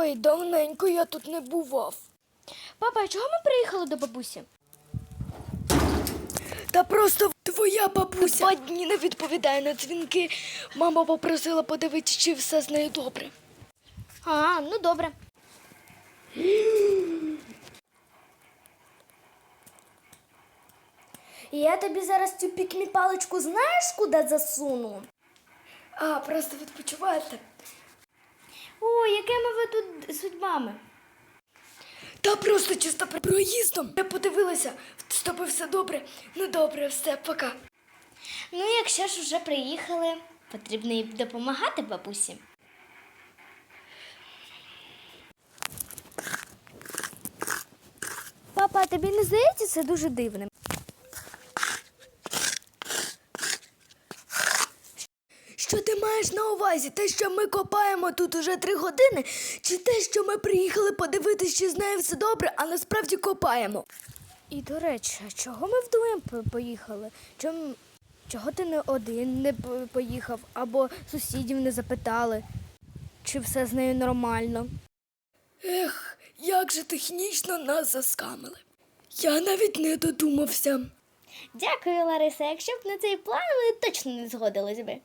Ой, давненько я тут не бував. Папа, а чого ми приїхали до бабусі? Та просто твоя бабуся два дні не відповідає на дзвінки. Мама попросила подивитися, чи все з нею добре. А, ну добре. Я тобі зараз цю пікмі паличку знаєш, куди засуну? А, просто відпочиваєте. Якими ви тут судьбами? Та просто чисто проїздом. Я подивилася, з тобою все добре. Ну добре, все, пока. Ну, якщо ж вже приїхали, потрібно їй допомагати бабусі. Папа, тобі не здається це дуже дивним? Що ти маєш на увазі? Те, що ми копаємо тут уже три години, чи те, що ми приїхали подивитися, чи з нею все добре, а насправді копаємо? І до речі, чого ми вдвоєм поїхали? Чом, чого ти не один не поїхав, або сусідів не запитали, чи все з нею нормально? Ех, як же технічно нас заскамили. Я навіть не додумався. Дякую, Лариса. Якщо б на цей план, ви точно не згодились би.